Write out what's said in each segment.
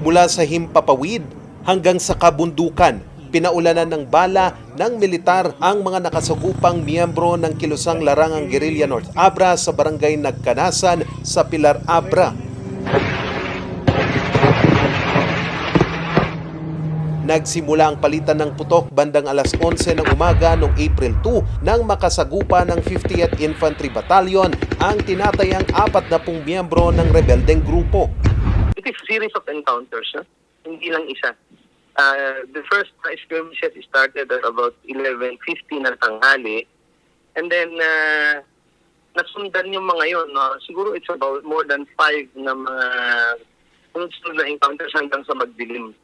Mula sa himpapawid hanggang sa kabundukan, pinaulanan ng bala ng militar ang mga nakasagupang miyembro ng kilusang larangang Guerrilla North Abra sa barangay Nagkanasan sa Pilar Abra. Nagsimula ang palitan ng putok bandang alas 11 ng umaga noong April 2 nang makasagupa ng 50th Infantry Battalion ang tinatayang 40 miyembro ng rebeldeng grupo. It is a series of encounters, no? hindi lang isa. Uh, the first skirmishes started at about 11.50 ng tanghali. And then, uh, nasundan yung mga yun. No? Siguro it's about more than five na mga sunod na encounters hanggang sa magdilim.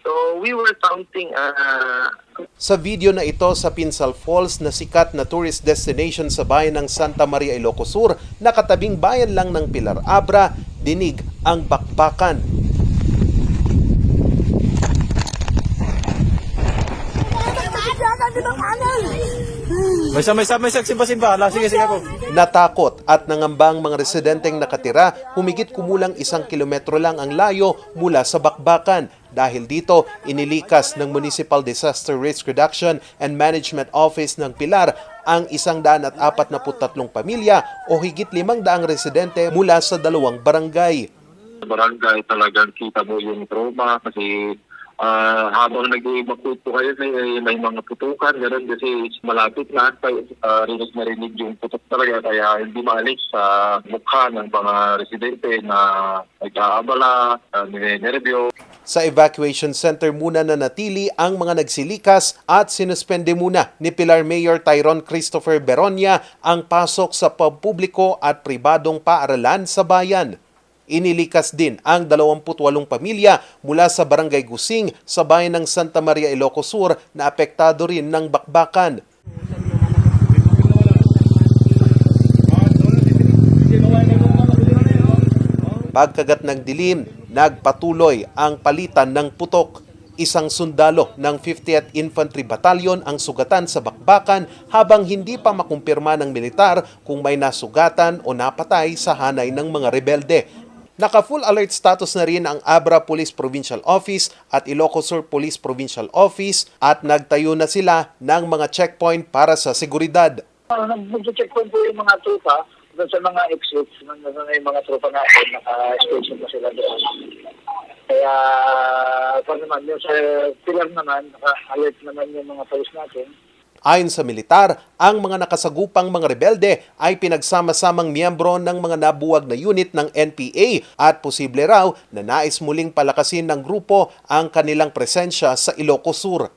So, we were counting uh, Sa video na ito sa Pinsal Falls na sikat na tourist destination sa bayan ng Santa Maria, Ilocos Sur, nakatabing bayan lang ng Pilar Abra, dinig ang bakbakan. May sa may sa may saksi ba simba? Sige sige po. Natakot at nangambang mga residenteng nakatira, humigit kumulang isang kilometro lang ang layo mula sa bakbakan. Dahil dito, inilikas ng Municipal Disaster Risk Reduction and Management Office ng Pilar ang isang daan at apat na putatlong pamilya o higit limang daang residente mula sa dalawang barangay. barangay talagang kita mo yung trauma kasi ah, habang nag-evacuate po kayo may, may mga putukan gano'n kasi malapit na uh, rinig na rinig yung putok talaga kaya hindi maalis sa mukha ng mga residente na nag-aabala, uh, ninenervyo. Sa evacuation center muna na natili ang mga nagsilikas at sinuspende muna ni Pilar Mayor Tyrone Christopher Beronia ang pasok sa pampubliko at pribadong paaralan sa bayan. Inilikas din ang 28 pamilya mula sa Barangay Gusing sa bayan ng Santa Maria, Ilocos Sur na apektado rin ng bakbakan. Pagkagat ng dilim, nagpatuloy ang palitan ng putok. Isang sundalo ng 50th Infantry Battalion ang sugatan sa bakbakan habang hindi pa makumpirma ng militar kung may nasugatan o napatay sa hanay ng mga rebelde. Naka-full alert status na rin ang Abra Police Provincial Office at Ilocos Sur Police Provincial Office at nagtayo na sila ng mga checkpoint para sa seguridad. Nag-checkpoint po yung mga doon sa mga exits. Nandun na yung mga tropa natin, naka-station na sila doon. Kaya, pa naman, yung sa pilar naman, naka-alert naman yung mga police natin. Ayon sa militar, ang mga nakasagupang mga rebelde ay pinagsama-samang miyembro ng mga nabuwag na unit ng NPA at posible raw na nais muling palakasin ng grupo ang kanilang presensya sa Ilocos Sur.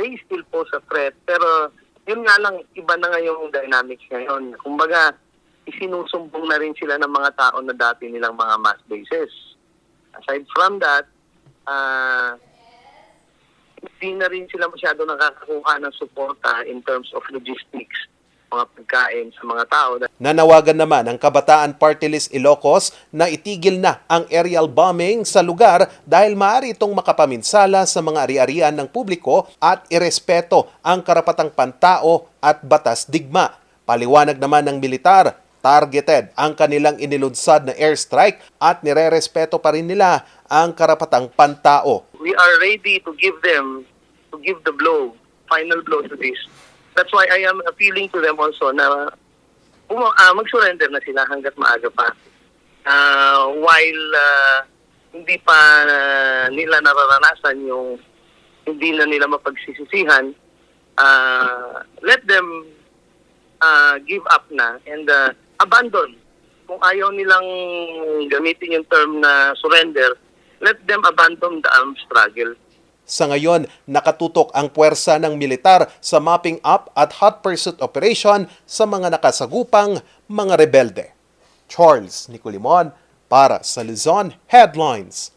they still pose a threat. Pero yun nga lang, iba na nga yung dynamics ngayon. Kumbaga, isinusumbong na rin sila ng mga tao na dati nilang mga mass bases. Aside from that, ah hindi na rin sila masyado nakakakuha ng suporta in terms of logistics, mga pagkain sa mga tao. Nanawagan naman ang Kabataan Party List Ilocos na itigil na ang aerial bombing sa lugar dahil maaari itong makapaminsala sa mga ari-arian ng publiko at irespeto ang karapatang pantao at batas digma. Paliwanag naman ng militar, targeted ang kanilang inilunsad na airstrike at nirerespeto pa rin nila ang karapatang pantao. we are ready to give them, to give the blow, final blow to this. That's why I am appealing to them also na uh, mag-surrender na sila hanggat maaga pa. Uh, while uh, hindi pa uh, nila nararanasan yung hindi na nila mapagsisisihan, uh, let them uh, give up na and uh, abandon. Kung ayaw nilang gamitin yung term na surrender, let them abandon the armed struggle. Sa ngayon, nakatutok ang puwersa ng militar sa mapping up at hot pursuit operation sa mga nakasagupang mga rebelde. Charles Nicolimon para sa Luzon Headlines.